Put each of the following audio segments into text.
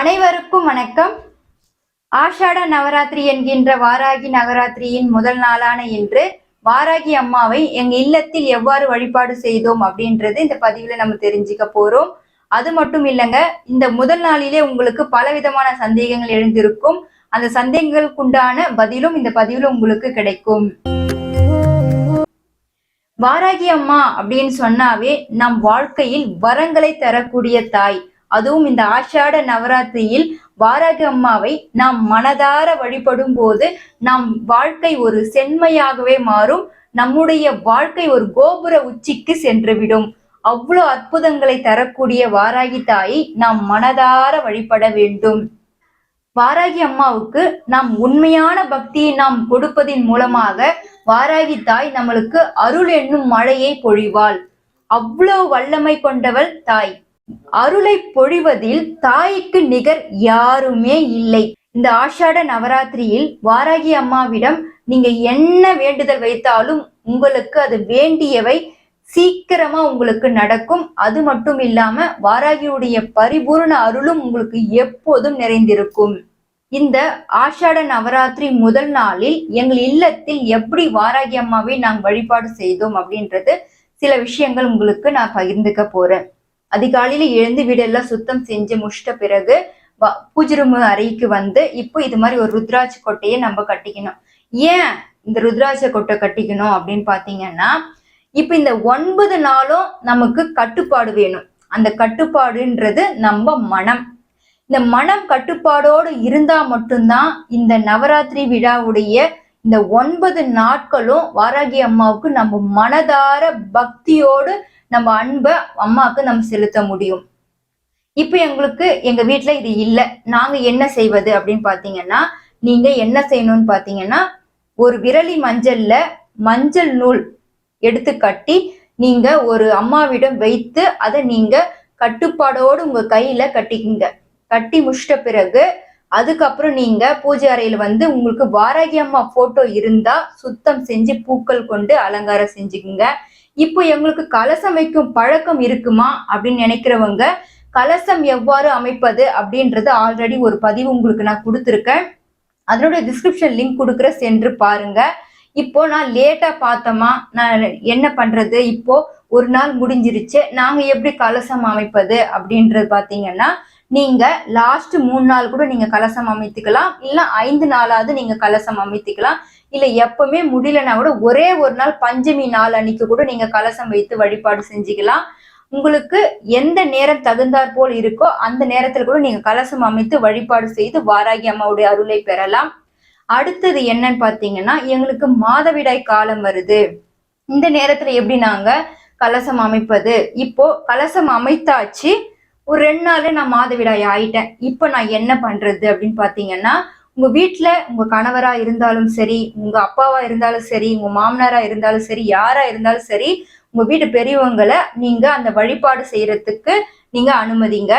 அனைவருக்கும் வணக்கம். ஆஷாட நவராத்திரி என்கின்ற வாராகி நவராத்திரியின் முதல் நாளான இன்று வாராகி அம்மாவை எங்க இல்லத்தில் எவ்வாறு வழிபாடு செய்தோம் அப்படின்றது இந்த பதிவுல நம்ம தெரிஞ்சுக்க போறோம். அது மட்டும் இல்லைங்க இந்த முதல் நாளிலே உங்களுக்கு பலவிதமான சந்தேகங்கள் எழுந்திருக்கும். அந்த சந்தேகங்களுக்குண்டான பதிலும் இந்த பதிவுல உங்களுக்கு கிடைக்கும். வாராகி அம்மா அப்படின்னு சொன்னாவே நம் வாழ்க்கையில் வரங்களை தரக்கூடிய தாய் அதுவும் இந்த ஆஷாட நவராத்திரியில் வாராகி அம்மாவை நாம் மனதார வழிபடும் போது நம் வாழ்க்கை ஒரு செம்மையாகவே மாறும். நம்முடைய வாழ்க்கை ஒரு கோபுர உச்சிக்கு சென்றுவிடும். அவ்வளோ அற்புதங்களை தரக்கூடிய வாராகி தாயை நாம் மனதார வழிபட வேண்டும். வாராகி அம்மாவுக்கு நாம் உண்மையான பக்தியை நாம் கொடுப்பதின் மூலமாக வாராகி தாய் நம்மளுக்கு அருள் என்னும் மழையை பொழிவாள். அவ்வளோ வல்லமை கொண்டவள் தாய். அருளை பொழிவதில் தாய்க்கு நிகர் யாருமே இல்லை. இந்த ஆஷாட நவராத்திரியில் வாராகி அம்மாவிடம் நீங்க என்ன வேண்டுதல் வைத்தாலும் உங்களுக்கு அது வேண்டியவை சீக்கிரமா உங்களுக்கு நடக்கும். அது மட்டும் இல்லாம வாராகியுடைய பரிபூர்ண அருளும் உங்களுக்கு எப்போதும் நிறைந்திருக்கும். இந்த ஆஷாட நவராத்திரி முதல் நாளில் எங்கள் இல்லத்தில் எப்படி வாராகி அம்மாவை நாங்கள் வழிபாடு செய்தோம் அப்படின்றது சில விஷயங்கள் உங்களுக்கு நான் பகிர்ந்துக்க போறேன். அதிகாலையில எழுந்து வீடெல்லாம் சுத்தம் செஞ்சு முடிச்சிட்ட பிறகு பூஜை ரூம் அறைக்கு வந்து இப்போ இது மாதிரி ஒரு ருத்ராட்ச கொட்டையை நம்ம கட்டிக்கணும். ஏன் இந்த ருத்ராட்ச கொட்டை கட்டிக்கணும் அப்படின்னு பாத்தீங்கன்னா இப்ப இந்த ஒன்பது நாளும் நமக்கு கட்டுப்பாடு வேணும். அந்த கட்டுப்பாடுன்றது நம்ம மனம். இந்த மனம் கட்டுப்பாடோடு இருந்தா மட்டும்தான் இந்த நவராத்திரி விழாவுடைய இந்த ஒன்பது நாட்களும் வாராகி அம்மாவுக்கு நம்ம மனதார பக்தியோடு நம்ம அன்பை அம்மாவுக்கு நம்ம செலுத்த முடியும். இப்போ எங்களுக்கு எங்க வீட்டுல இது இல்லை. நாங்க என்ன செய்வது அப்படின்னு பாத்தீங்கன்னா நீங்க என்ன செய்யணும்னு பாத்தீங்கன்னா ஒரு விரலி மஞ்சள்ல மஞ்சள் நூல் எடுத்து கட்டி நீங்க ஒரு அம்மாவிடம் வைத்து அதை நீங்க கட்டுப்பாடோடு உங்க கையில கட்டிக்கிங்க. கட்டி முடிச்சிட்ட பிறகு அதுக்கப்புறம் நீங்க பூஜை அறையில வந்து உங்களுக்கு வாராகி அம்மா போட்டோ இருந்தா சுத்தம் செஞ்சு பூக்கள் கொண்டு அலங்காரம் செஞ்சுக்குங்க. இப்போ எங்களுக்கு கலசம் வைக்கும் பழக்கம் இருக்குமா அப்படின்னு நினைக்கிறவங்க கலசம் எவ்வாறு அமைப்பது அப்படின்றது ஆல்ரெடி ஒரு பதிவு உங்களுக்கு நான் கொடுத்துருக்கேன். அதனுடைய டிஸ்கிரிப்ஷன் லிங்க் கொடுக்குற சென்று பாருங்க. இப்போ நான் லேட்டா பார்த்தோமா நான் என்ன பண்றது? இப்போ ஒரு நாள் முடிஞ்சிருச்சு நாங்க எப்படி கலசம் அமைப்பது அப்படின்றது பாத்தீங்கன்னா நீங்க லாஸ்ட் மூணு நாள் கூட நீங்க கலசம் அமைத்துக்கலாம். இல்ல ஐந்து நாளாவது நீங்க கலசம் அமைத்துக்கலாம். இல்ல எப்பவுமே முடியலன்னா கூட ஒரே ஒரு நாள் பஞ்சமி நாள் அன்னைக்கு கூட நீங்க கலசம் வைத்து வழிபாடு செஞ்சுக்கலாம். உங்களுக்கு எந்த நேரம் தகுந்தாற் போல் இருக்கோ அந்த நேரத்துல கூட நீங்க கலசம் அமைத்து வழிபாடு செய்து வாராகி அம்மாவுடைய அருளை பெறலாம். அடுத்தது என்னன்னு பாத்தீங்கன்னா எங்களுக்கு மாதவிடாய் காலம் வருது. இந்த நேரத்துல எப்படி நாங்க கலசம் அமைப்பது? இப்போ கலசம் அமைத்தாச்சு. ஒரு ரெண்டு நாள்ல நான் மாதவிடாய் ஆயிட்டேன். இப்போ நான் என்ன பண்றது அப்படின்னு பாத்தீங்கன்னா உங்க வீட்டில் உங்க கணவரா இருந்தாலும் சரி உங்க அப்பாவா இருந்தாலும் சரி உங்க மாமனாரா இருந்தாலும் சரி யாரா இருந்தாலும் சரி உங்க வீட்டு பெரியவங்களை நீங்க அந்த வழிபாடு செய்யறதுக்கு நீங்க அனுமதிங்க.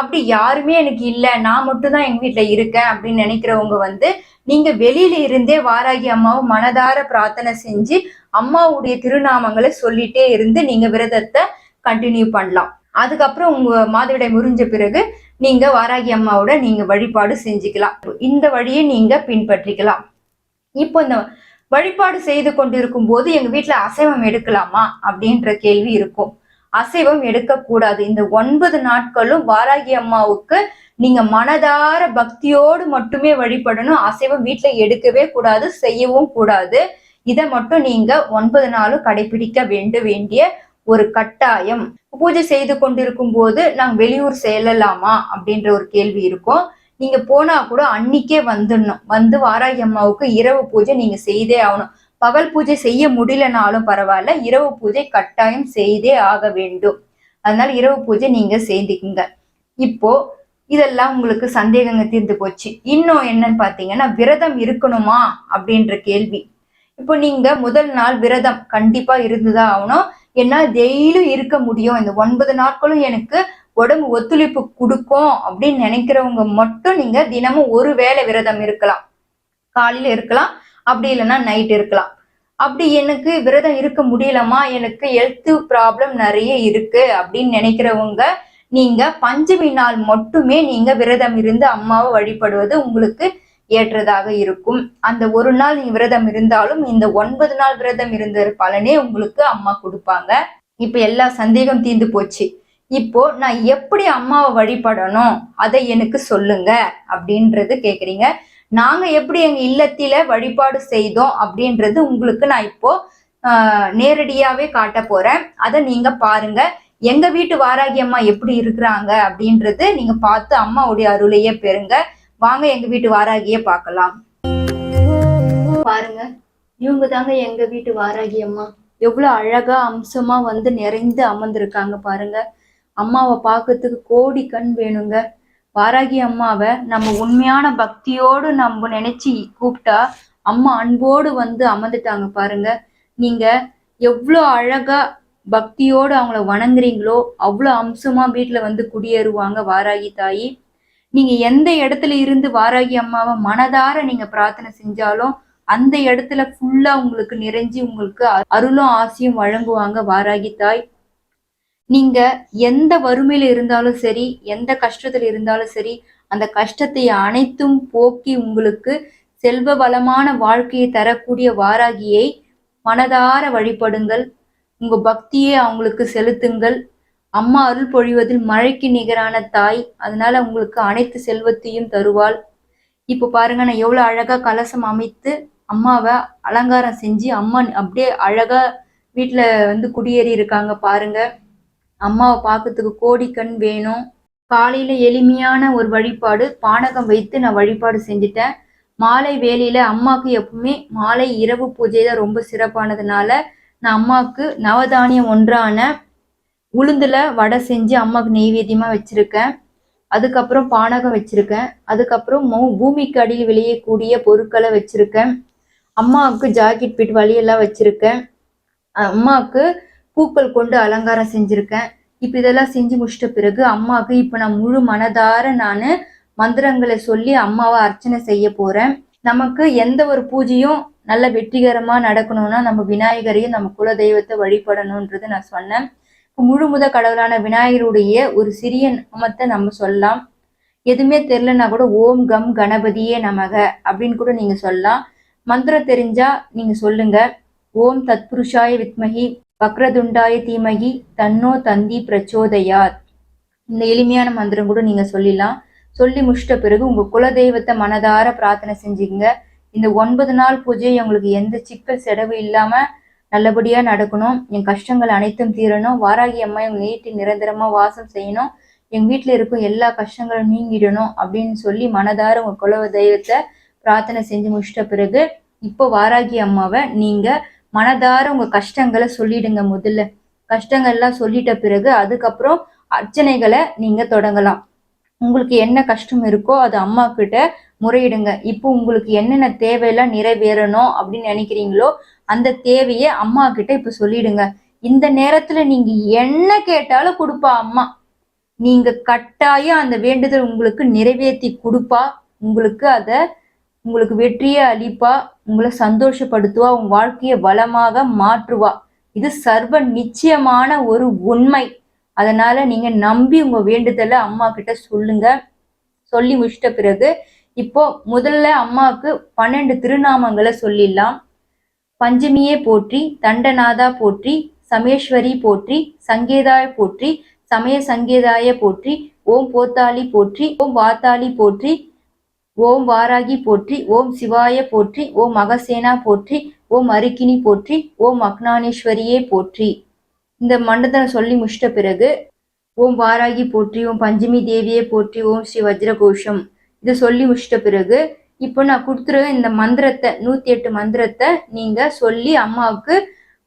அப்படி யாருமே எனக்கு இல்லை. நான் மட்டும் தான் எங்க வீட்டில் இருக்கேன் அப்படின்னு நினைக்கிறவங்க வந்து நீங்க வெளியில இருந்தே வாராகி அம்மாவும் மனதார பிரார்த்தனை செஞ்சு அம்மாவுடைய திருநாமங்களை சொல்லிட்டே இருந்து நீங்க விரதத்தை கண்டினியூ பண்ணலாம். அதுக்கப்புறம் உங்க மாதவிடாய் முறிஞ்ச பிறகு நீங்க வாராகி அம்மாவோட நீங்க வழிபாடு செஞ்சுக்கலாம். இந்த வழியை நீங்க பின்பற்றிக்கலாம். இப்போ இந்த வழிபாடு செய்து கொண்டிருக்கும் போது எங்க வீட்டில் அசைவம் எடுக்கலாமா அப்படின்ற கேள்வி இருக்கும். அசைவம் எடுக்கக்கூடாது. இந்த ஒன்பது நாட்களும் வாராகி அம்மாவுக்கு நீங்க மனதார பக்தியோடு மட்டுமே வழிபடணும். அசைவம் வீட்டில் எடுக்கவே கூடாது செய்யவும் கூடாது. இதை மட்டும் நீங்க ஒன்பது நாளும் கடைபிடிக்க வேண்டு வேண்டிய ஒரு கட்டாயம். பூஜை செய்து கொண்டிருக்கும் போது நாங்க வெளியூர் செல்லலாமா அப்படின்ற ஒரு கேள்வி இருக்கும். நீங்க போனா கூட அன்னைக்கே வந்துடணும். வந்து வாராகி அம்மாவுக்கு இரவு பூஜை நீங்க செய்தே ஆகணும். பகல் பூஜை செய்ய முடியலனாலும் பரவாயில்ல இரவு பூஜை கட்டாயம் செய்தே ஆக வேண்டும். அதனால இரவு பூஜை நீங்க செய்துக்குங்க. இப்போ இதெல்லாம் உங்களுக்கு சந்தேகங்க தீர்ந்து போச்சு. இன்னும் என்னன்னு பாத்தீங்கன்னா விரதம் இருக்கணுமா அப்படின்ற கேள்வி. இப்போ நீங்க முதல் நாள் விரதம் கண்டிப்பா இருந்துதான் ஆகணும். என்னால் டெய்லியும் இருக்க முடியும். இந்த ஒன்பது நாட்களும் எனக்கு உடம்பு ஒத்துழைப்பு கொடுக்கும் அப்படின்னு நினைக்கிறவங்க மட்டும் நீங்க தினமும் ஒரு வேளை விரதம் இருக்கலாம். காலையில இருக்கலாம். அப்படி இல்லைன்னா நைட் இருக்கலாம். அப்படி எனக்கு விரதம் இருக்க முடியலமா எனக்கு ஹெல்த் ப்ராப்ளம் நிறைய இருக்கு அப்படின்னு நினைக்கிறவங்க நீங்க பஞ்சமி நாள் மட்டுமே நீங்க விரதம் இருந்து அம்மாவை வழிபடுவது உங்களுக்கு ஏற்றதாக இருக்கும். அந்த ஒரு நாள் நீ விரதம் இருந்தாலும் இந்த ஒன்பது நாள் விரதம் இருந்த பலனே உங்களுக்கு அம்மா கொடுப்பாங்க. இப்ப எல்லா சந்தேகம் தீர்ந்து போச்சு. இப்போ நான் எப்படி அம்மாவை வழிபடணும்? அதை எனக்கு சொல்லுங்க அப்படின்றது கேக்குறீங்க. நாங்க எப்படி எங்க இல்லத்தில வழிபாடு செய்தோம் அப்படின்றது உங்களுக்கு நான் இப்போ நேரடியாவே காட்ட போறேன். அதை நீங்க பாருங்க. எங்க வீட்டு வாராகி அம்மா எப்படி இருக்கிறாங்க அப்படின்றது நீங்க பார்த்து அம்மாவுடைய அருளையே பெறுங்க. வாங்க எங்க வீட்டு வாராகிய பார்க்கலாம். பாருங்க இவங்க தாங்க எங்க வீட்டு வாராகி அம்மா. எவ்வளவு அழகா அம்சமா வந்து நிறைந்து அமர்ந்திருக்காங்க பாருங்க. அம்மாவை பார்க்கறதுக்கு கோடி கண் வேணுங்க. வாராகி அம்மாவை நம்ம உண்மையான பக்தியோடு நம்ம நினைச்சு கூப்பிட்டா அம்மா அன்போடு வந்து அமர்ந்துட்டாங்க பாருங்க. நீங்க எவ்வளோ அழகா பக்தியோடு அவங்கள வணங்குறீங்களோ அவ்வளோ அம்சமா வீட்டுல வந்து குடியேறுவாங்க வாராகி தாயி. நீங்க எந்த இடத்துல இருந்து வாராகி அம்மாவை மனதார நீங்க பிரார்த்தனை செஞ்சாலும் அந்த இடத்துல ஃபுல்லா உங்களுக்கு நிறைஞ்சு உங்களுக்கு அருளும் ஆசையும் வழங்குவாங்க வாராகி தாய். நீங்க எந்த வறுமையில இருந்தாலும் சரி எந்த கஷ்டத்துல இருந்தாலும் சரி அந்த கஷ்டத்தை அனைத்தும் போக்கி உங்களுக்கு செல்வ வளமான வாழ்க்கையை தரக்கூடிய வாராகியை மனதார வழிபடுங்கள். உங்க பக்தியை அவங்களுக்கு செலுத்துங்கள். அம்மா அருள் பொழிவதில் மழைக்கு நிகரான தாய் அதனால உங்களுக்கு அனைத்து செல்வத்தையும் தருவாள். இப்போ பாருங்க நான் எவ்வளோ அழகா கலசம் அமைத்து அம்மாவை அலங்காரம் செஞ்சு அம்மா அப்படியே அழகா வீட்டில் வந்து குடியேறி இருக்காங்க பாருங்க. அம்மாவை பார்க்கறதுக்கு கோடி கண் வேணும். காலையில எளிமையான ஒரு வழிபாடு பானகம் வைத்து நான் வழிபாடு செஞ்சுட்டேன். மாலை வேலையில அம்மாவுக்கு எப்பவுமே மாலை இரவு பூஜை தான் ரொம்ப சிறப்பானதுனால நான் அம்மாவுக்கு நவதானியம் ஒன்றான உளுந்துல வடை செஞ்சு அம்மாவுக்கு நெய்வேத்தியமா வச்சிருக்கேன். அதுக்கப்புறம் பானகம் வச்சிருக்கேன். அதுக்கப்புறம் மௌ- பூமிக்கு அடியில் விளையக்கூடிய பொருட்களை வச்சிருக்கேன். அம்மாவுக்கு ஜாக்கெட் பிட் வழியெல்லாம் வச்சிருக்கேன். அம்மாவுக்கு பூக்கள் கொண்டு அலங்காரம் செஞ்சிருக்கேன். இப்போ இதெல்லாம் செஞ்சு முடிச்சிட்ட பிறகு அம்மாவுக்கு இப்போ நான் முழு மனதார நான் மந்திரங்களை சொல்லி அம்மாவை அர்ச்சனை செய்ய போகிறேன் நமக்கு எந்த ஒரு பூஜையும் நல்ல வெற்றிகரமாக நடக்கணும்னா நம்ம விநாயகரையும் நம்ம குல தெய்வத்தை வழிபடணுன்றது நான் சொன்னேன். முழு முத கடவுளான விநாயகருடைய ஒரு சிறிய நாமத்தை நம்ம சொல்லலாம். எதுவுமே தெரிலனா கூட ஓம் கம் கணபதியே நமக அப்படின்னு கூட நீங்க சொல்லலாம். மந்திரம் தெரிஞ்சா நீங்க சொல்லுங்க. ஓம் தத்புருஷாய வித்மகி வக்ரதுண்டாய தீமகி தன்னோ தந்தி பிரச்சோதயாத் இந்த எளிமையான மந்திரம் கூட நீங்க சொல்லிடலாம் சொல்லி முடிச்சிட்ட பிறகு உங்க குலதெய்வத்தை மனதார பிரார்த்தனை செஞ்சுங்க இந்த ஒன்பது நாள் பூஜை உங்களுக்கு எந்த சிக்கல் செடவு இல்லாம நல்லபடியா நடக்கணும். என் கஷ்டங்கள் அனைத்தும் தீரணும். வாராகி அம்மா எங்க வீட்டில் நிரந்தரமா வாசம் செய்யணும். எங்க வீட்டில் இருக்கும் எல்லா கஷ்டங்களும் நீங்கிடணும் அப்படின்னு சொல்லி மனதார உங்க குலவ தெய்வத்தை பிரார்த்தனை செஞ்சு முடிச்சிட்ட பிறகு இப்போ வாராகி அம்மாவை நீங்க மனதார உங்க கஷ்டங்களை சொல்லிடுங்க முதல்ல. கஷ்டங்கள்லாம் சொல்லிட்ட பிறகு அதுக்கப்புறம் அர்ச்சனைகளை நீங்க தொடங்கலாம். உங்களுக்கு என்ன கஷ்டம் இருக்கோ அது அம்மா கிட்ட முறையிடுங்க. இப்போ உங்களுக்கு என்னென்ன தேவையெல்லாம் நிறைவேறணும் அப்படின்னு நினைக்கிறீங்களோ அந்த தேவையை அம்மா கிட்ட இப்ப சொல்லிடுங்க. இந்த நேரத்துல நீங்க என்ன கேட்டாலும் கொடுப்பா அம்மா. நீங்க கட்டாயம் அந்த வேண்டுதல் உங்களுக்கு நிறைவேற்றி கொடுப்பா. உங்களுக்கு அத உங்களுக்கு வெற்றியை அளிப்பா. உங்களை சந்தோஷப்படுத்துவா. உங்க வாழ்க்கையை வளமாக மாற்றுவா. இது சர்வ நிச்சயமான ஒரு உண்மை. அதனால நீங்க நம்பி உங்க வேண்டுதலை அம்மா கிட்ட சொல்லுங்க. சொல்லி முடிச்சிட்ட பிறகு இப்போ முதல்ல அம்மாவுக்கு பன்னெண்டு திருநாமங்களை சொல்லிடலாம். பஞ்சமியே போற்றி தண்டநாதா போற்றி சமேஸ்வரி போற்றி சங்கேதாய போற்றி சமய சங்கேதாய போற்றி ஓம் போத்தாளி போற்றி ஓம் வாத்தாளி போற்றி ஓம் வாராகி போற்றி ஓம் சிவாய போற்றி ஓம் மகசேனா போற்றி ஓம் அருக்கினி போற்றி ஓம் அக்னானேஸ்வரியே போற்றி. இந்த மண்டலத்தை சொல்லி முடிச்சிட்ட பிறகு ஓம் வாராகி போற்றி ஓம் பஞ்சமி தேவியே போற்றி ஓம் ஸ்ரீ வஜ்ரகோஷம். இதை சொல்லி முடிச்சிட்ட பிறகு இப்போ நான் கொடுத்துருக்க இந்த மந்திரத்தை நூத்தி எட்டு மந்திரத்தை நீங்க சொல்லி அம்மாவுக்கு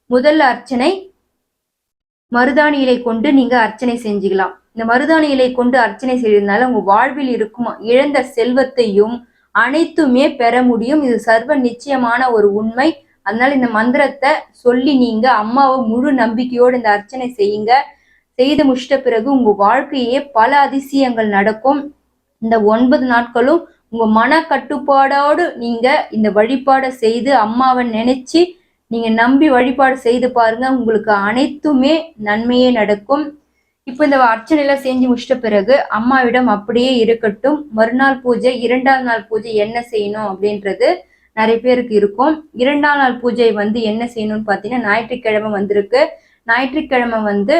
முதல் அர்ச்சனை மருதாணி இலை கொண்டு நீங்க அர்ச்சனை செஞ்சுக்கலாம். இந்த மருதாணி இலை கொண்டு அர்ச்சனை செய்யறதுனால உங்க வாழ்வில் இருக்கும் இழந்த செல்வத்தையும் அனைத்துமே பெற முடியும். இது சர்வ நிச்சயமான ஒரு உண்மை. அதனால இந்த மந்திரத்தை சொல்லி நீங்க அம்மாவை முழு நம்பிக்கையோடு இந்த அர்ச்சனை செய்யுங்க. செய்து முடிச்சிட்ட பிறகு உங்க வாழ்க்கையே பல அதிசயங்கள் நடக்கும். இந்த ஒன்பது நாட்களும் உங்க மன கட்டுப்பாடோடு நீங்க இந்த வழிபாடை செய்து அம்மாவை நினைச்சு நீங்க நம்பி வழிபாடு செய்து பாருங்க. உங்களுக்கு அனைத்துமே நன்மையே நடக்கும். இப்போ இந்த அர்ச்சனையெல்லாம் செஞ்சு முடிச்சிட்ட பிறகு அம்மாவிடம் அப்படியே இருக்கட்டும். மறுநாள் பூஜை இரண்டாவது நாள் பூஜை என்ன செய்யணும் அப்படின்றது நிறைய பேருக்கு இருக்கும். இரண்டாம் நாள் பூஜை வந்து என்ன செய்யணும்னு பார்த்தீங்கன்னா ஞாயிற்றுக்கிழமை வந்திருக்கு. ஞாயிற்றுக்கிழமை வந்து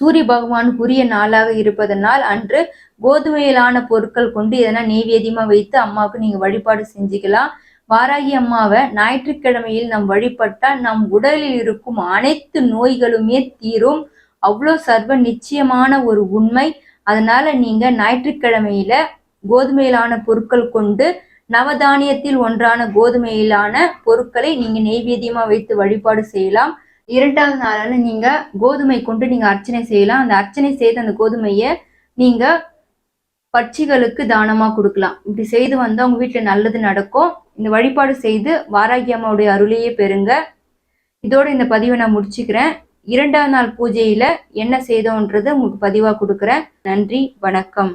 சூரிய பகவான் உரிய நாளாக இருப்பதனால் அன்று கோதுமையிலான பொருட்கள் கொண்டு எதனா நெய்வேதியமாக வைத்து அம்மாவுக்கு நீங்க வழிபாடு செஞ்சுக்கலாம். வாராகி அம்மாவை ஞாயிற்றுக்கிழமையில் நாம் வழிபட்டால் நம் உடலில் இருக்கும் அனைத்து நோய்களுமே தீரும். அவ்வளோ சர்வ நிச்சயமான ஒரு உண்மை. அதனால நீங்க ஞாயிற்றுக்கிழமையில கோதுமையிலான பொருட்கள் கொண்டு நவதானியத்தில் ஒன்றான கோதுமையிலான பொருட்களை நீங்க நெய்வேதியமாக வைத்து வழிபாடு செய்யலாம். இரண்டாவது நாளான நீங்க கோதுமை கொண்டு நீங்க அர்ச்சனை செய்யலாம். அந்த அர்ச்சனை செய்த அந்த கோதுமையை நீங்க பட்சிகளுக்கு தானமா கொடுக்கலாம். இப்படி செய்து வந்தா உங்க வீட்டுல நல்லது நடக்கும். இந்த வழிபாடு செய்து வாராகி அம்மாவுடைய அருளையே பெறுங்க. இதோட இந்த பதிவை நான் முடிச்சுக்கிறேன். இரண்டாவது நாள் பூஜையில என்ன செய்தோன்றது உங்களுக்கு பதிவா கொடுக்குறேன். நன்றி வணக்கம்.